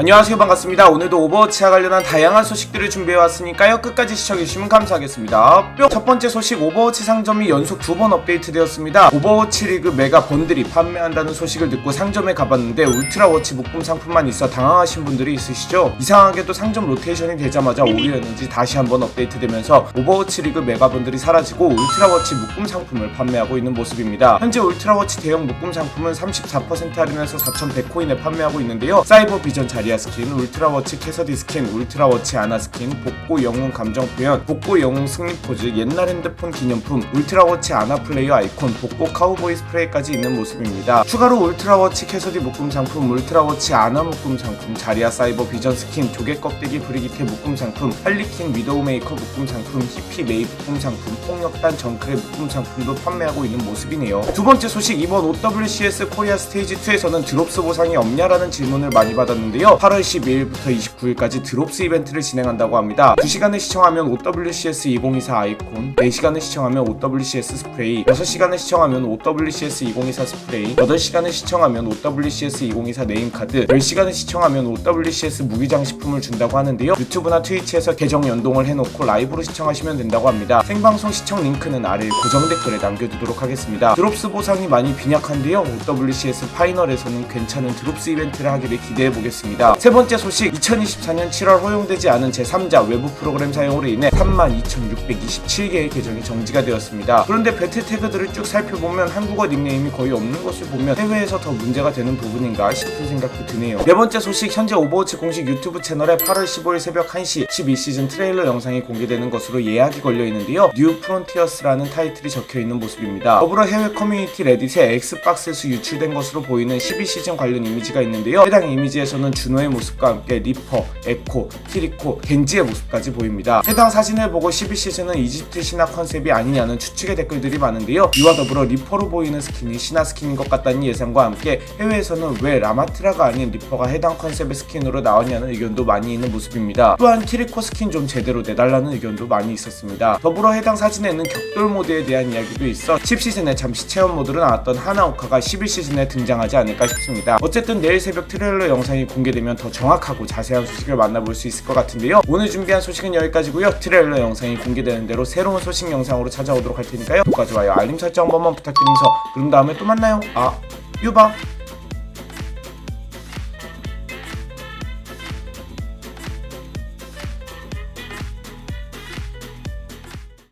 안녕하세요. 반갑습니다. 오늘도 오버워치와 관련한 다양한 소식들을 준비해왔으니까요. 끝까지 시청해주시면 감사하겠습니다. 뿅! 첫 번째 소식 오버워치 상점이 연속 두 번 업데이트 되었습니다. 오버워치 리그 메가 번들이 판매한다는 소식을 듣고 상점에 가봤는데 울트라워치 묶음 상품만 있어 당황하신 분들이 있으시죠? 이상하게도 상점 로테이션이 되자마자 오류였는지 다시 한번 업데이트되면서 오버워치 리그 메가 번들이 사라지고 울트라워치 묶음 상품을 판매하고 있는 모습입니다. 현재 울트라워치 대형 묶음 상품은 34% 할인해서 4,100코인에 판매하고 있는데요. 사이버 비전 자리 아 스킨, 울트라워치 캐서디 스킨, 울트라워치 아나 스킨, 복고 영웅 감정 표현, 복고 영웅 승리 포즈, 옛날 핸드폰 기념품, 울트라워치 아나 플레이어 아이콘, 복고 카우보이 스프레이까지 있는 모습입니다. 추가로 울트라워치 캐서디 묶음 상품, 울트라워치 아나 묶음 상품, 자리아 사이버 비전 스킨, 조개 껍데기 브리기테 묶음 상품, 할리퀸 위도우 메이커 묶음 상품, 히피 메이 묶음 상품, 폭력단 정크의 묶음 상품도 판매하고 있는 모습이네요. 두 번째 소식 이번 OWCS 코리아 스테이지 2에서는 드롭스 보상이 없냐라는 질문을 많이 받았는데요. 8월 12일부터 29일까지 드롭스 이벤트를 진행한다고 합니다. 2시간을 시청하면 OWCS 2024 아이콘, 4시간을 시청하면 OWCS 스프레이, 6시간을 시청하면 OWCS 2024 스프레이, 8시간을 시청하면 OWCS 2024 네임카드, 10시간을 시청하면 OWCS 무기장 식품을 준다고 하는데요. 유튜브나 트위치에서 계정 연동을 해놓고 라이브로 시청하시면 된다고 합니다. 생방송 시청 링크는 아래 고정 댓글에 남겨두도록 하겠습니다. 드롭스 보상이 많이 빈약한데요. OWCS 파이널에서는 괜찮은 드롭스 이벤트를 하기를 기대해 보겠습니다. 세 번째 소식 2024년 7월 허용되지 않은 제3자 외부 프로그램 사용으로 인해 32,627개의 계정이 정지가 되었습니다. 그런데 배틀 태그들을 쭉 살펴보면 한국어 닉네임이 거의 없는 것을 보면 해외에서 더 문제가 되는 부분인가 싶은 생각도 드네요. 네 번째 소식 현재 오버워치 공식 유튜브 채널에 8월 15일 새벽 1시 12시즌 트레일러 영상이 공개되는 것으로 예약이 걸려 있는데요. 뉴 프론티어스라는 타이틀이 적혀 있는 모습입니다. 더불어 해외 커뮤니티 레딧에 엑스박스에서 유출된 것으로 보이는 12시즌 관련 이미지가 있는데요. 해당 이미지에서는 준호의 모습과 함께 리퍼, 에코, 키리코, 겐지의 모습까지 보입니다. 해당 사진을 보고 12시즌은 이집트 신화 컨셉이 아니냐는 추측의 댓글들이 많은데요. 이와 더불어 리퍼로 보이는 스킨이 신화 스킨인 것 같다는 예상과 함께 해외에서는 왜 라마트라가 아닌 리퍼가 해당 컨셉의 스킨으로 나왔냐는 의견도 많이 있는 모습입니다. 또한 키리코 스킨 좀 제대로 내달라는 의견도 많이 있었습니다. 더불어 해당 사진에는 격돌 모드에 대한 이야기도 있어 10시즌에 잠시 체험 모드로 나왔던 하나오카가 11시즌에 등장하지 않을까 싶습니다. 어쨌든 내일 새벽 트레일러 영상이 공개 되면 더 정확하고 자세한 소식을 만나볼 수 있을 것 같은데요. 오늘 준비한 소식은 여기까지고요. 트레일러 영상이 공개되는 대로 새로운 소식 영상으로 찾아오도록 할 테니까요. 구독과 좋아요, 알림 설정 한 번만 부탁드리면서 그럼 다음에 또 만나요. 아, 유바.